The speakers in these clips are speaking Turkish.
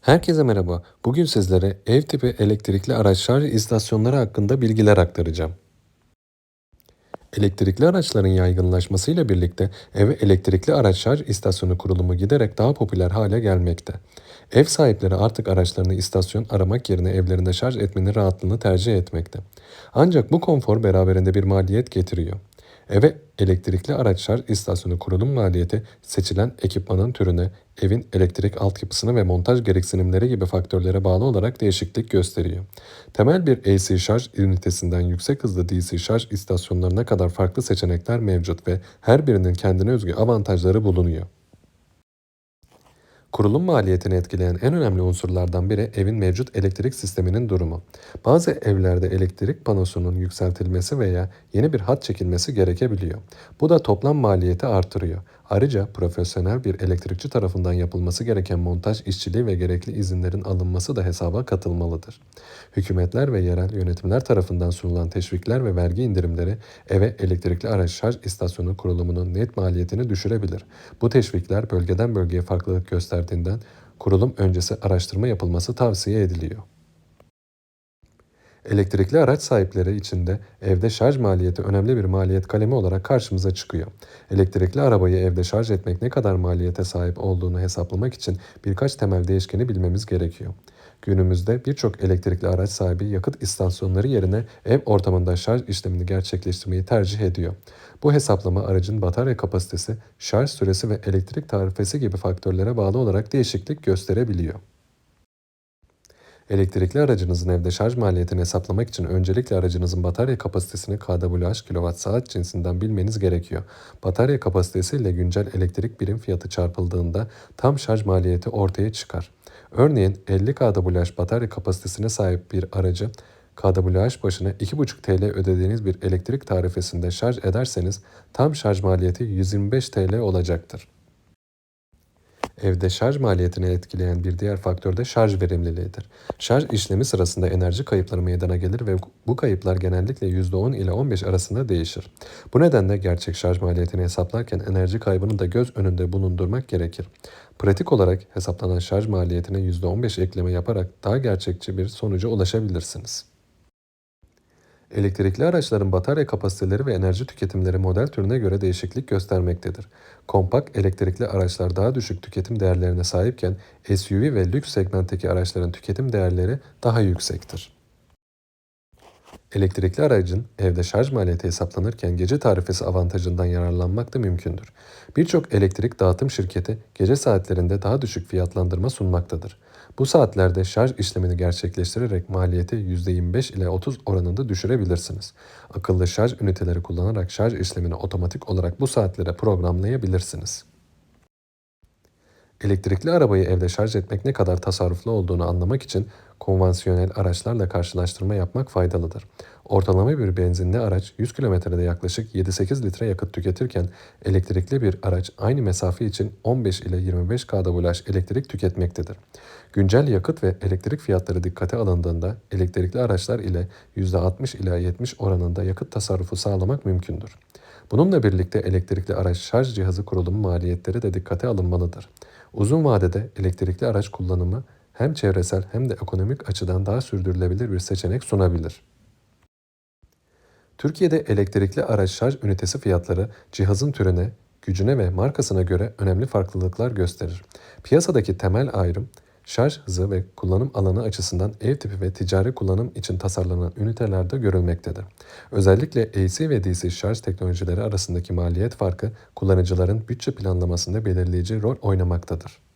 Herkese merhaba. Bugün sizlere ev tipi elektrikli araç şarj istasyonları hakkında bilgiler aktaracağım. Elektrikli araçların yaygınlaşmasıyla birlikte eve elektrikli araç şarj istasyonu kurulumu giderek daha popüler hale gelmekte. Ev sahipleri artık araçlarını istasyon aramak yerine evlerinde şarj etmenin rahatlığını tercih etmekte. Ancak bu konfor beraberinde bir maliyet getiriyor. Eve elektrikli araç şarj istasyonu kurulum maliyeti seçilen ekipmanın türüne, evin elektrik altyapısına ve montaj gereksinimleri gibi faktörlere bağlı olarak değişiklik gösteriyor. Temel bir AC şarj ünitesinden yüksek hızlı DC şarj istasyonlarına kadar farklı seçenekler mevcut ve her birinin kendine özgü avantajları bulunuyor. Kurulum maliyetini etkileyen en önemli unsurlardan biri evin mevcut elektrik sisteminin durumu. Bazı evlerde elektrik panosunun yükseltilmesi veya yeni bir hat çekilmesi gerekebiliyor. Bu da toplam maliyeti artırıyor. Ayrıca profesyonel bir elektrikçi tarafından yapılması gereken montaj işçiliği ve gerekli izinlerin alınması da hesaba katılmalıdır. Hükümetler ve yerel yönetimler tarafından sunulan teşvikler ve vergi indirimleri eve elektrikli araç şarj istasyonu kurulumunun net maliyetini düşürebilir. Bu teşvikler bölgeden bölgeye farklılık gösterdiğinden kurulum öncesi araştırma yapılması tavsiye ediliyor. Elektrikli araç sahipleri için de evde şarj maliyeti önemli bir maliyet kalemi olarak karşımıza çıkıyor. Elektrikli arabayı evde şarj etmek ne kadar maliyete sahip olduğunu hesaplamak için birkaç temel değişkeni bilmemiz gerekiyor. Günümüzde birçok elektrikli araç sahibi yakıt istasyonları yerine ev ortamında şarj işlemini gerçekleştirmeyi tercih ediyor. Bu hesaplama aracın batarya kapasitesi, şarj süresi ve elektrik tarifesi gibi faktörlere bağlı olarak değişiklik gösterebiliyor. Elektrikli aracınızın evde şarj maliyetini hesaplamak için öncelikle aracınızın batarya kapasitesini kWh kWh cinsinden bilmeniz gerekiyor. Batarya kapasitesi ile güncel elektrik birim fiyatı çarpıldığında tam şarj maliyeti ortaya çıkar. Örneğin 50 kWh batarya kapasitesine sahip bir aracı kWh başına 2,5 TL ödediğiniz bir elektrik tarifesinde şarj ederseniz tam şarj maliyeti 125 TL olacaktır. Evde şarj maliyetini etkileyen bir diğer faktör de şarj verimliliğidir. Şarj işlemi sırasında enerji kayıpları meydana gelir ve bu kayıplar genellikle %10 ile 15 arasında değişir. Bu nedenle gerçek şarj maliyetini hesaplarken enerji kaybını da göz önünde bulundurmak gerekir. Pratik olarak hesaplanan şarj maliyetine %15 ekleme yaparak daha gerçekçi bir sonuca ulaşabilirsiniz. Elektrikli araçların batarya kapasiteleri ve enerji tüketimleri model türüne göre değişiklik göstermektedir. Kompakt elektrikli araçlar daha düşük tüketim değerlerine sahipken SUV ve lüks segmentteki araçların tüketim değerleri daha yüksektir. Elektrikli aracın evde şarj maliyeti hesaplanırken gece tarifesi avantajından yararlanmak da mümkündür. Birçok elektrik dağıtım şirketi gece saatlerinde daha düşük fiyatlandırma sunmaktadır. Bu saatlerde şarj işlemini gerçekleştirerek maliyeti %25 ile 30 oranında düşürebilirsiniz. Akıllı şarj üniteleri kullanarak şarj işlemini otomatik olarak bu saatlere programlayabilirsiniz. Elektrikli arabayı evde şarj etmek ne kadar tasarruflu olduğunu anlamak için konvansiyonel araçlarla karşılaştırma yapmak faydalıdır. Ortalama bir benzinli araç 100 kilometrede yaklaşık 7-8 litre yakıt tüketirken elektrikli bir araç aynı mesafe için 15 ile 25 kWh elektrik tüketmektedir. Güncel yakıt ve elektrik fiyatları dikkate alındığında elektrikli araçlar ile %60 ila 70 oranında yakıt tasarrufu sağlamak mümkündür. Bununla birlikte elektrikli araç şarj cihazı kurulumu maliyetleri de dikkate alınmalıdır. Uzun vadede elektrikli araç kullanımı hem çevresel hem de ekonomik açıdan daha sürdürülebilir bir seçenek sunabilir. Türkiye'de elektrikli araç şarj ünitesi fiyatları cihazın türüne, gücüne ve markasına göre önemli farklılıklar gösterir. Piyasadaki temel ayrım şarj hızı ve kullanım alanı açısından ev tipi ve ticari kullanım için tasarlanan ünitelerde görülmektedir. Özellikle AC ve DC şarj teknolojileri arasındaki maliyet farkı kullanıcıların bütçe planlamasında belirleyici rol oynamaktadır.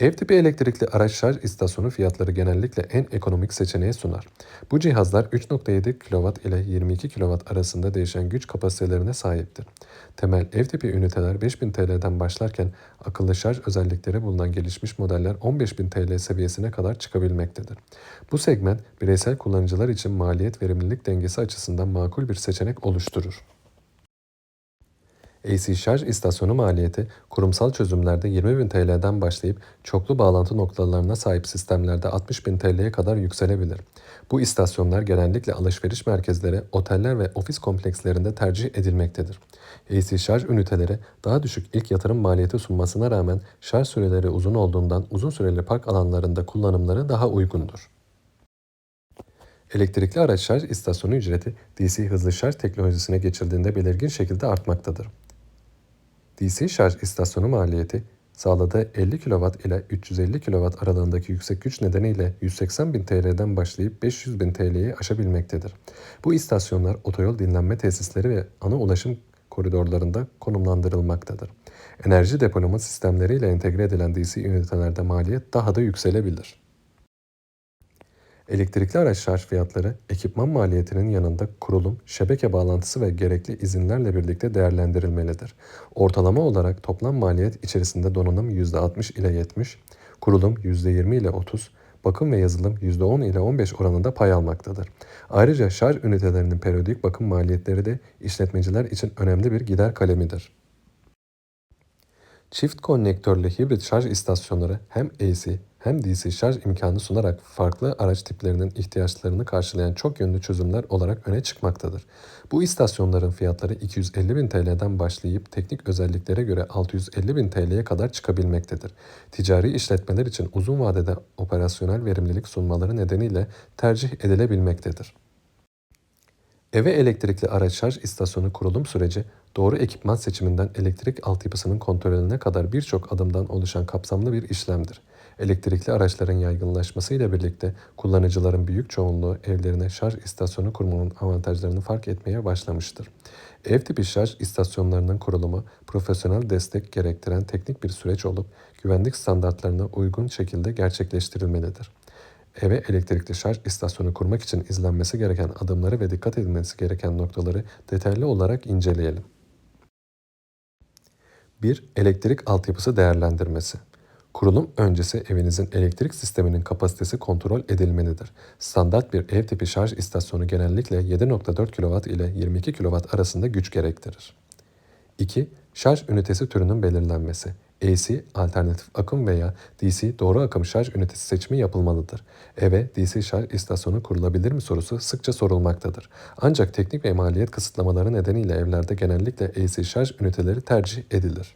Ev tipi elektrikli araç şarj istasyonu fiyatları genellikle en ekonomik seçeneği sunar. Bu cihazlar 3.7 kW ile 22 kW arasında değişen güç kapasitelerine sahiptir. Temel ev tipi üniteler 5000 TL'den başlarken akıllı şarj özellikleri bulunan gelişmiş modeller 15.000 TL seviyesine kadar çıkabilmektedir. Bu segment bireysel kullanıcılar için maliyet verimlilik dengesi açısından makul bir seçenek oluşturur. AC şarj istasyonu maliyeti kurumsal çözümlerde 20.000 TL'den başlayıp çoklu bağlantı noktalarına sahip sistemlerde 60.000 TL'ye kadar yükselebilir. Bu istasyonlar genellikle alışveriş merkezleri, oteller ve ofis komplekslerinde tercih edilmektedir. AC şarj üniteleri daha düşük ilk yatırım maliyeti sunmasına rağmen şarj süreleri uzun olduğundan uzun süreli park alanlarında kullanımları daha uygundur. Elektrikli araç şarj istasyonu ücreti DC hızlı şarj teknolojisine geçildiğinde belirgin şekilde artmaktadır. DC şarj istasyonu maliyeti sağladığı 50 kW ile 350 kW aralığındaki yüksek güç nedeniyle 180 bin TL'den başlayıp 500 bin TL'yi aşabilmektedir. Bu istasyonlar otoyol dinlenme tesisleri ve ana ulaşım koridorlarında konumlandırılmaktadır. Enerji depolama sistemleriyle entegre edilen DC ünitelerde maliyet daha da yükselebilir. Elektrikli araç şarj fiyatları ekipman maliyetinin yanında kurulum, şebeke bağlantısı ve gerekli izinlerle birlikte değerlendirilmelidir. Ortalama olarak toplam maliyet içerisinde donanım %60 ile 70, kurulum %20 ile 30, bakım ve yazılım %10 ile 15 oranında pay almaktadır. Ayrıca şarj ünitelerinin periyodik bakım maliyetleri de işletmeciler için önemli bir gider kalemidir. Çift konnektörlü hibrit şarj istasyonları hem AC hem DC şarj imkanı sunarak farklı araç tiplerinin ihtiyaçlarını karşılayan çok yönlü çözümler olarak öne çıkmaktadır. Bu istasyonların fiyatları 250 bin TL'den başlayıp teknik özelliklere göre 650 bin TL'ye kadar çıkabilmektedir. Ticari işletmeler için uzun vadede operasyonel verimlilik sunmaları nedeniyle tercih edilebilmektedir. Eve elektrikli araç şarj istasyonu kurulum süreci doğru ekipman seçiminden elektrik altyapısının kontrolüne kadar birçok adımdan oluşan kapsamlı bir işlemdir. Elektrikli araçların yaygınlaşmasıyla birlikte kullanıcıların büyük çoğunluğu evlerine şarj istasyonu kurmanın avantajlarını fark etmeye başlamıştır. Ev tipi şarj istasyonlarının kurulumu profesyonel destek gerektiren teknik bir süreç olup güvenlik standartlarına uygun şekilde gerçekleştirilmelidir. Eve elektrikli şarj istasyonu kurmak için izlenmesi gereken adımları ve dikkat edilmesi gereken noktaları detaylı olarak inceleyelim. 1. Elektrik altyapısı değerlendirmesi. Kurulum öncesi evinizin elektrik sisteminin kapasitesi kontrol edilmelidir. Standart bir ev tipi şarj istasyonu genellikle 7.4 kW ile 22 kW arasında güç gerektirir. 2. Şarj ünitesi türünün belirlenmesi. AC, alternatif akım veya DC doğru akım şarj ünitesi seçimi yapılmalıdır. Eve DC şarj istasyonu kurulabilir mi sorusu sıkça sorulmaktadır. Ancak teknik ve maliyet kısıtlamaları nedeniyle evlerde genellikle AC şarj üniteleri tercih edilir.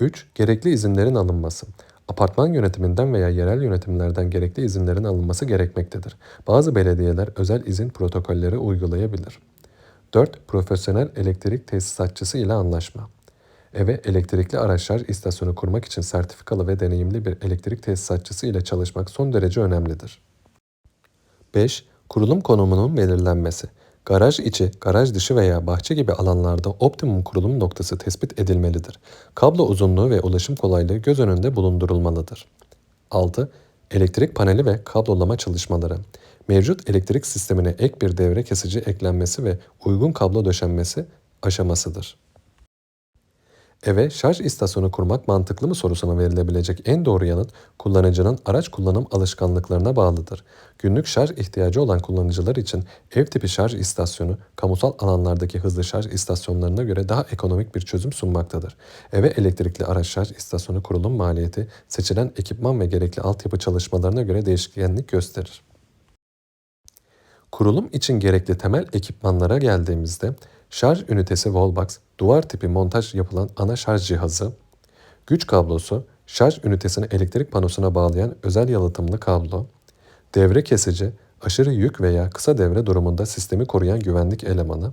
3. Gerekli izinlerin alınması. Apartman yönetiminden veya yerel yönetimlerden gerekli izinlerin alınması gerekmektedir. Bazı belediyeler özel izin protokolleri uygulayabilir. 4. Profesyonel elektrik tesisatçısı ile anlaşma. Eve elektrikli araçlar istasyonu kurmak için sertifikalı ve deneyimli bir elektrik tesisatçısı ile çalışmak son derece önemlidir. 5. Kurulum konumunun belirlenmesi. Garaj içi, garaj dışı veya bahçe gibi alanlarda optimum kurulum noktası tespit edilmelidir. Kablo uzunluğu ve ulaşım kolaylığı göz önünde bulundurulmalıdır. 6. Elektrik paneli ve kablolama çalışmaları. Mevcut elektrik sistemine ek bir devre kesici eklenmesi ve uygun kablo döşenmesi aşamasıdır. Eve şarj istasyonu kurmak mantıklı mı sorusuna verilebilecek en doğru yanıt kullanıcının araç kullanım alışkanlıklarına bağlıdır. Günlük şarj ihtiyacı olan kullanıcılar için ev tipi şarj istasyonu kamusal alanlardaki hızlı şarj istasyonlarına göre daha ekonomik bir çözüm sunmaktadır. Eve elektrikli araç şarj istasyonu kurulum maliyeti seçilen ekipman ve gerekli altyapı çalışmalarına göre değişkenlik gösterir. Kurulum için gerekli temel ekipmanlara geldiğimizde şarj ünitesi wallbox, duvar tipi montaj yapılan ana şarj cihazı, güç kablosu, şarj ünitesini elektrik panosuna bağlayan özel yalıtımlı kablo, devre kesici, aşırı yük veya kısa devre durumunda sistemi koruyan güvenlik elemanı,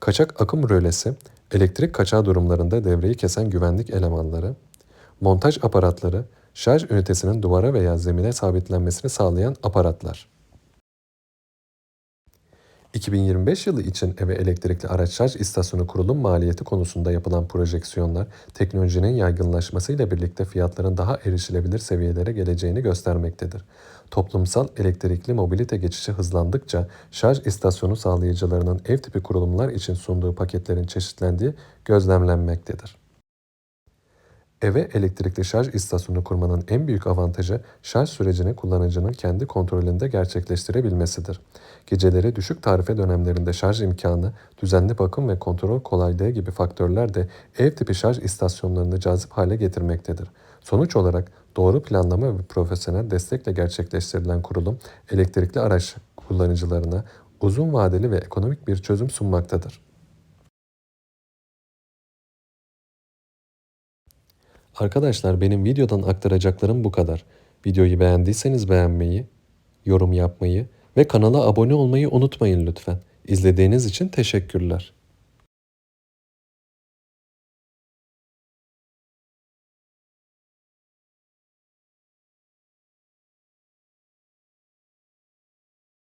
kaçak akım rölesi, elektrik kaçağı durumlarında devreyi kesen güvenlik elemanları, montaj aparatları, şarj ünitesinin duvara veya zemine sabitlenmesini sağlayan aparatlar. 2025 yılı için eve elektrikli araç şarj istasyonu kurulum maliyeti konusunda yapılan projeksiyonlar teknolojinin yaygınlaşmasıyla birlikte fiyatların daha erişilebilir seviyelere geleceğini göstermektedir. Toplumsal elektrikli mobilite geçişi hızlandıkça şarj istasyonu sağlayıcılarının ev tipi kurulumlar için sunduğu paketlerin çeşitlendiği gözlemlenmektedir. Eve elektrikli şarj istasyonu kurmanın en büyük avantajı şarj sürecini kullanıcının kendi kontrolünde gerçekleştirebilmesidir. Geceleri düşük tarife dönemlerinde şarj imkanı, düzenli bakım ve kontrol kolaylığı gibi faktörler de ev tipi şarj istasyonlarını cazip hale getirmektedir. Sonuç olarak doğru planlama ve profesyonel destekle gerçekleştirilen kurulum elektrikli araç kullanıcılarına uzun vadeli ve ekonomik bir çözüm sunmaktadır. Arkadaşlar benim videodan aktaracaklarım bu kadar. Videoyu beğendiyseniz beğenmeyi, yorum yapmayı ve kanala abone olmayı unutmayın lütfen. İzlediğiniz için teşekkürler.